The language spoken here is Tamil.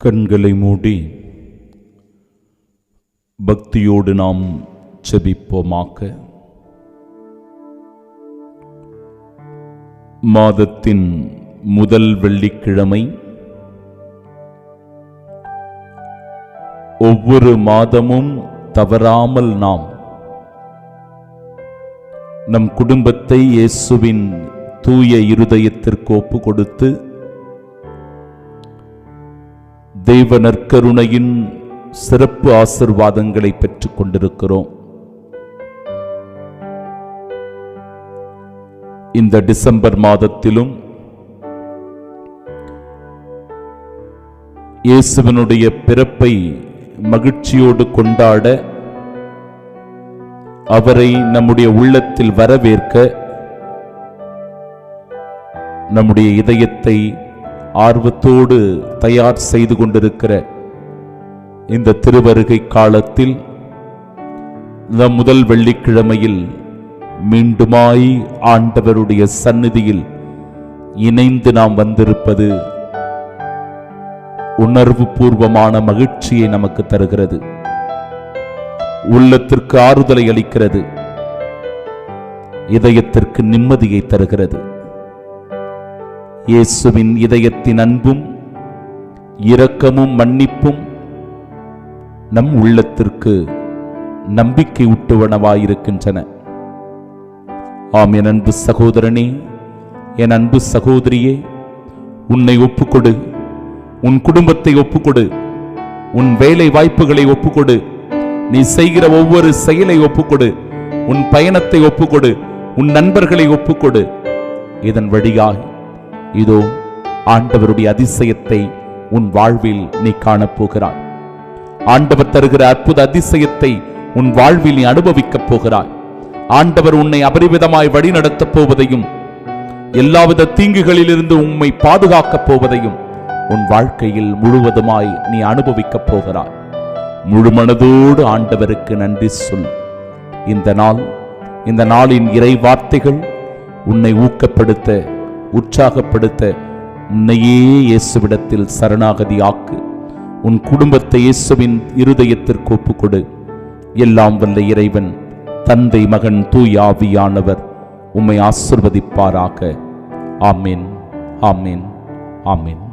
கண்களை மூடி பக்தியோடு நாம் செபிப்போமாக்க மாதத்தின் முதல் வெள்ளிக்கிழமை ஒவ்வொரு மாதமும் தவறாமல் நாம் நம் குடும்பத்தை இயேசுவின் தூய இருதயத்திற்கு ஒப்பு கொடுத்து தெய்வ நற்கருணையின் சிறப்பு ஆசிர்வாதங்களை பெற்றுக் கொண்டிருக்கிறோம். இந்த டிசம்பர் மாதத்திலும் இயேசுவனுடைய பிறப்பை மகிழ்ச்சியோடு கொண்டாட அவரை நம்முடைய உள்ளத்தில் வரவேற்க நம்முடைய இதயத்தை ஆர்வத்தோடு தயார் செய்து கொண்டிருக்கிற இந்த திருவருகை காலத்தில் இந்த முதல் வெள்ளிக்கிழமையில் மீண்டுமாய் ஆண்டவருடைய சந்நிதியில் இணைந்து நாம் வந்திருப்பது உணர்வு பூர்வமான மகிழ்ச்சியை நமக்கு தருகிறது. உள்ளத்திற்கு ஆறுதலை அளிக்கிறது. இதயத்திற்கு நிம்மதியை தருகிறது. இயேசுவின் இதயத்தின் அன்பும் இரக்கமும் மன்னிப்பும் நம் உள்ளத்திற்கு நம்பிக்கை ஊட்டுவனவாயிருக்கின்றன. ஆம் என் அன்பு சகோதரனே என் அன்பு சகோதரியே உன்னை ஒப்புக்கொடு உன் குடும்பத்தை ஒப்புக்கொடு உன் வேலை வாய்ப்புகளை ஒப்புக்கொடு நீ செய்கிற ஒவ்வொரு செயலை ஒப்புக்கொடு உன் பயணத்தை ஒப்புக்கொடு உன் நண்பர்களை ஒப்புக்கொடு. இதன் வழியாய் இதோ ஆண்டவருடைய அதிசயத்தை உன் வாழ்வில் நீ காணப்போகிறாய். ஆண்டவர் தருகிற அற்புத அதிசயத்தை உன் வாழ்வில் நீ அனுபவிக்கப் போகிறாய். ஆண்டவர் உன்னை அபரிவிதமாய் வழிநடத்தப் போவதையும் எல்லாவித தீங்குகளிலிருந்து உம்மை பாதுகாக்கப் போவதையும் உன் வாழ்க்கையில் முழுவதுமாய் நீ அனுபவிக்கப் போகிறாய். முழு மனதோடு ஆண்டவருக்கு நன்றி சொல். இந்த நாள் இந்த நாளின் இறை வார்த்தைகள் உன்னை ஊக்கப்படுத்த உற்சாகப்படுத்த உன்னையே இயேசுவிடத்தில் சரணாகதி ஆக்கு உன் குடும்பத்தை இயேசுவின் இருதயத்திற்கு ஒப்புக்கொடு. எல்லாம் வல்ல இறைவன் தந்தை மகன் தூயாவியானவர் உம்மை ஆசிர்வதிப்பாராக. ஆமேன் ஆமேன் ஆமேன்.